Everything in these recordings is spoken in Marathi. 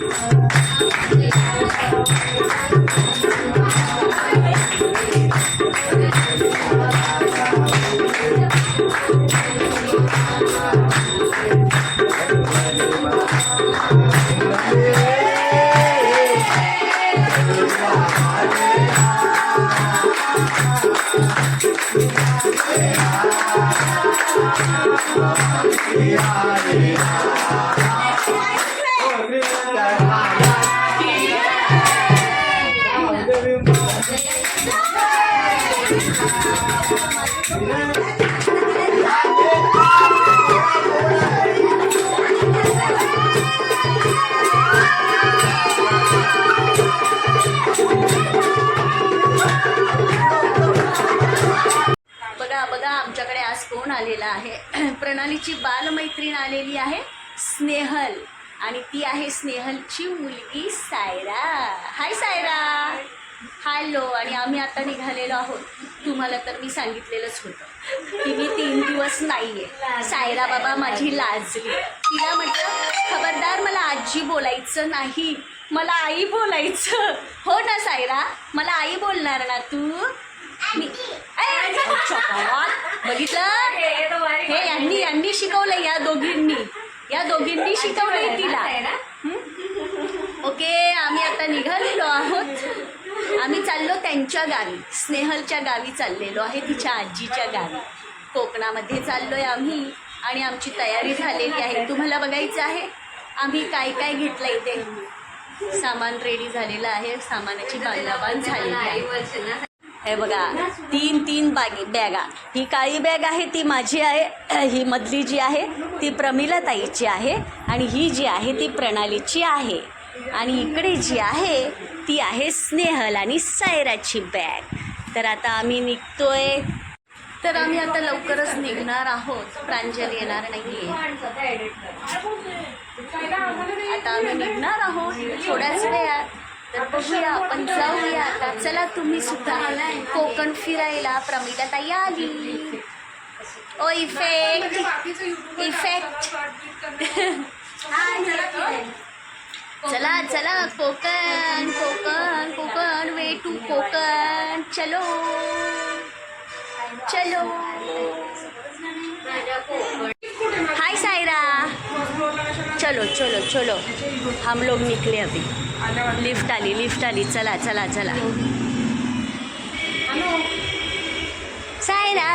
बघा आहे. प्रणालीची बालमैत्रीण आलेली आहे स्नेहल. आणि ती आहे स्नेहलची मुलगी सायरा. हाय सायरा. हॅलो आणि आम्ही आता निघालेलो आहोत. तुम्हाला तर मी सांगितलेलंच होतं की मी तीन दिवस नाही आहे सायरा बाबा माझी लाजली तिला म्हटलं खबरदार मला आजी बोलायचं नाही. मला आई बोलायचं. हो ना सायरा? मला आई बोलणार ना तू? बघितलं? हे यांनी यांनी शिकवलं या दोघींनी. या दोघींनी शिकवलंय तिला? ओके आम्ही आता निघालेलो आहोत. आम्ही चाललो त्यांच्या गावी. स्नेहलच्या गावी चाललेलो आहे तिच्या आजीच्या गावी. कोकणामध्ये चाललोय आम्ही आणि आमची तयारी झालेली आहे. तुम्हाला बघायचं आहे आम्ही काय काय घेतलं इथे? सामान रेडी झालेलं आहे. सामानाची बांधाबांध झालेली आहे. हे बघा तीन तीन बागी बॅगा. ही काळी बॅग आहे ती माझी आहे ही मधली जी आहे ती प्रमिला ताईची आहे आणि ही जी आहे ती प्रणालीची आहे. आणि इकडे जी आहे ती आहे स्नेहल आणि सायराची बॅग. तर आता आम्ही निघतोय. तर आम्ही आता लवकरच निघणार आहोत. प्रांजल येणार नाहीये. आता आम्ही निघणार आहोत. थोड्याच वेळात. तर बघूया आपण जाऊया. आता चला तुम्ही सुद्धा कोकण फिरायला. प्रमिला ताई आली. ओ इफेक्ट इफेक्ट चला चला कोकण कोकण कोकण वे टू कोकण. चलो. चलो. हाय सायरा. चलो चलो चलो. हम लोग निकले अभी. लिफ्ट आली लिफ्ट आली. चला चला चला. सायरा.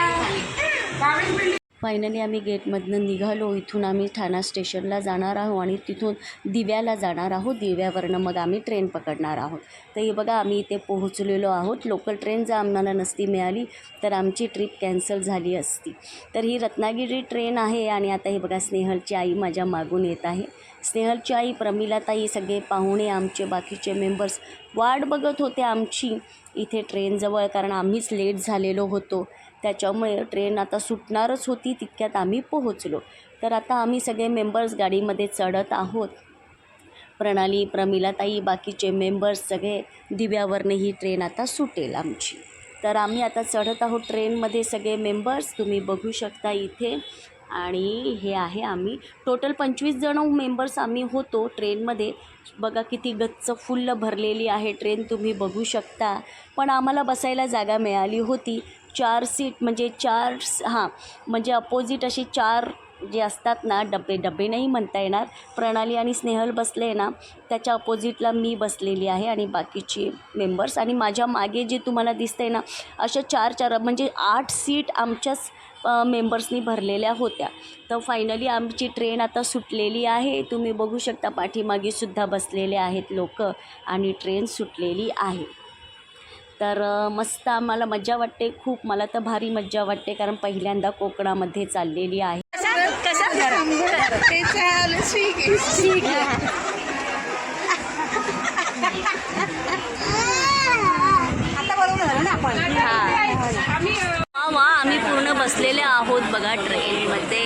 फायनली आम्ही गेटमधनं निघालो. इथून आम्ही ठाणा स्टेशनला जाणार आहोत आणि तिथून दिव्याला जाणार आहोत. दिव्यावरनं मग आम्ही ट्रेन पकडणार आहोत. तर हे बघा आम्ही इथे पोहोचलेलो आहोत. लोकल ट्रेन जर आम्हाला नसती मिळाली तर आमची ट्रिप कॅन्सल झाली असती. तर ही रत्नागिरी ट्रेन आहे आणि आता हे बघा स्नेहलची आई माझ्या मागून येत आहे. स्नेहलची आई प्रमिलाताई सगळे पाहुणे आमचे बाकीचे मेंबर्स वाट बघत होते आमची. इथे ट्रेनजवळ कारण आम्हीच लेट झालेलो होतो. त्याच्यामुळे ट्रेन आता सुटणारच होती तितक्यात आम्ही पोहोचलो. तर आता आम्ही सगळे मेंबर्स गाडीमध्ये चढत आहोत. प्रणाली प्रमिलाताई बाकीचे मेंबर्स सगळे दिव्यावरनं ही ट्रेन आता सुटेल आमची. तर आम्ही आता चढत आहोत ट्रेनमध्ये सगळे मेंबर्स तुम्ही बघू शकता इथे. आणि हे आहे आम्ही. टोटल पंचवीस जण मेंबर्स आम्ही होतो ट्रेनमध्ये बघा किती गच्च फुल्ल भरलेली आहे ट्रेन तुम्ही बघू शकता. पण आम्हाला बसायला जागा मिळाली होती. चार सीट म्हणजे चार हां म्हणजे अपोजिट असे चार जे असतात ना डबे डबे नाही म्हणता येणार. प्रणाली आणि स्नेहल बसले ना त्याच्या अपोजिटला मी बसलेली आहे आणि बाकीचे मेंबर्स आणि माझ्या मागे जे तुम्हाला दिसतंय ना अशा चार चार म्हणजे आठ सीट आमच्याच मेंबर्सनी भरलेल्या होत्या. तर फायनली आमची ट्रेन आता सुटलेली आहे. तुम्ही बघू शकता पाठीमागेसुद्धा बसलेले आहेत लोक आणि ट्रेन सुटलेली आहे. तर मस्त आम्हाला मज्जा वाटते. खूप मला तर भारी मज्जा वाटते. कारण पहिल्यांदा कोकणामध्ये चाललेली आहे. वा आम्ही पूर्ण बसलेले आहोत बघा ट्रेनमध्ये.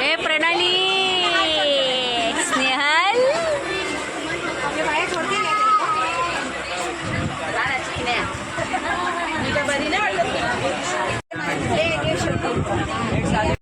हे प्रणाली! आता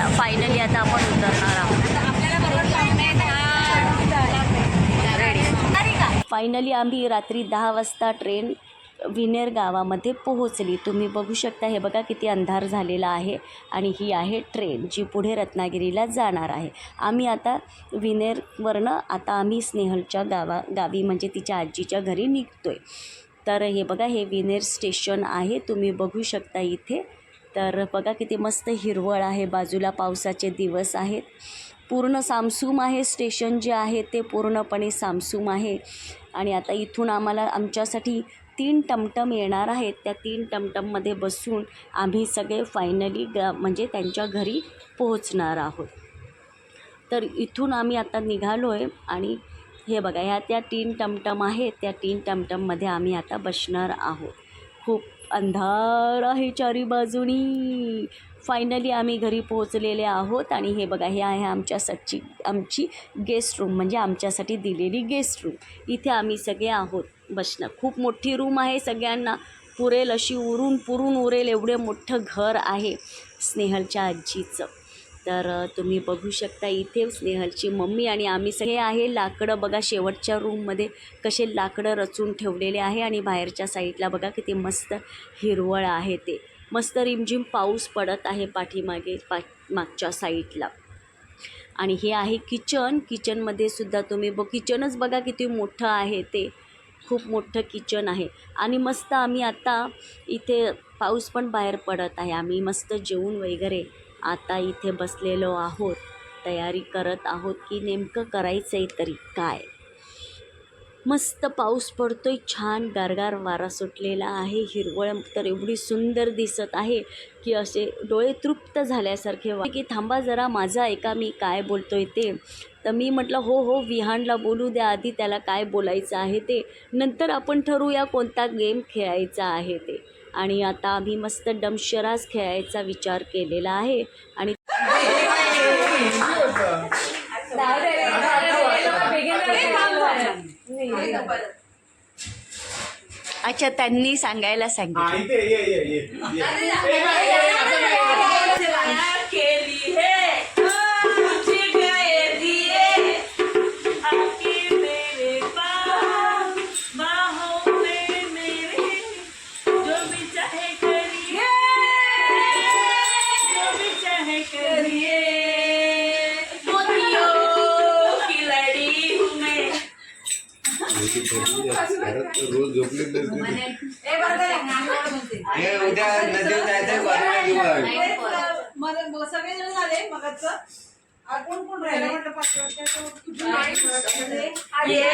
चला फायनली आता आपण उतरणार आहोत. फायनली आम्ही रात्री दहा वाजता ट्रेन विनेर गावामध्ये पोहोचली. तुम्ही बघू शकता हे बघा किती अंधार झालेला आहे आणि ही आहे ट्रेन जी पुढे रत्नागिरीला जाणार आहे. आम्ही आता विनेरवरनं आता आम्ही स्नेहलच्या गावा गावी म्हणजे तिच्या आजीच्या घरी निघतोय. तर हे बघा हे विनेर स्टेशन आहे. तुम्ही बघू शकता इथे. तर बघा किती मस्त हिरवळ आहे बाजूला पावसाचे दिवस आहेत. पूर्ण सामसूम आहे स्टेशन जे आहे ते पूर्णपणे सामसूम आहे. आणि आता इथून आम्हाला आमच्यासाठी तीन टमटम येणार आहेत. त्या तीन टमटममध्ये बसून आम्ही सगळे फायनली ग म्हणजे त्यांच्या घरी पोहोचणार आहोत. तर इथून आम्ही आता निघालो आहे आणि हे बघा ह्या त्या तीन टमटम आहेत. त्या तीन टमटममध्ये आम्ही आता बसणार आहोत. खूप अंधार आहे चारी बाजूनी. फायनली आम्ही घरी पोहोचलेले आहोत आणि हे बघा हे आहे आमच्यासाठी आमची गेस्ट रूम म्हणजे आमच्यासाठी दिलेली गेस्ट रूम इथे आम्ही सगळे आहोत. बसणं खूप मोठी रूम आहे सगळ्यांना. पुरेल अशी उरून पुरून उरेल एवढे मोठं घर आहे. स्नेहलच्या आजीचं. तर तुम्ही बघू शकता इथे स्नेहलची मम्मी आणि आम्ही सगळे आहे. लाकडं बघा शेवटच्या रूममध्ये कसे लाकडं रचून ठेवलेले आहे आणि बाहेरच्या साईडला बघा किती मस्त हिरवळ आहे ते. मस्त रिमझिम पाऊस पडत आहे पाठीमागे पा मागच्या साईडला. आणि हे आहे किचन. किचनमध्ये सुद्धा तुम्ही ब किचनच बघा किती मोठं आहे ते. खूप मोठं किचन आहे. आणि मस्त आम्ही आता इथे पाऊस पण बाहेर पडत आहे. आम्ही मस्त जेवून वगैरे आता इथे बसलेलो आहोत तयारी करत आहोत की नेमकं करायचं आहे तरी काय? मस्त पाऊस पडतोय छान गारगार वारा सुटलेला आहे हिरवळ तर एवढी सुंदर दिसत आहे की असे डोळे तृप्त झाल्यासारखे वा की थांबा जरा माझा ऐका मी काय बोलतोय ते. तर मी म्हटलं हो हो विहानला बोलू द्या आधी त्याला काय बोलायचं आहे ते. नंतर आपण ठरवूया कोणता गेम खेळायचा आहे ते. आणि आता आम्ही मस्त डमशराज खेळायचा विचार केलेला आहे आणि अच्छा त्यांनी सांगायला सांगितलं रोज. हे उद्या नदीवर जायचं बरं दिवस मला सगळे जण झाले मगच कोण कोण राहिले म्हटलं पाच ये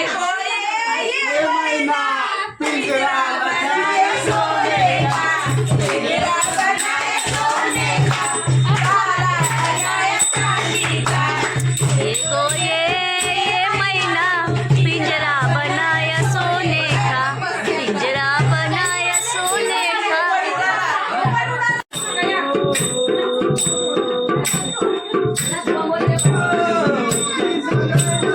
Yeah.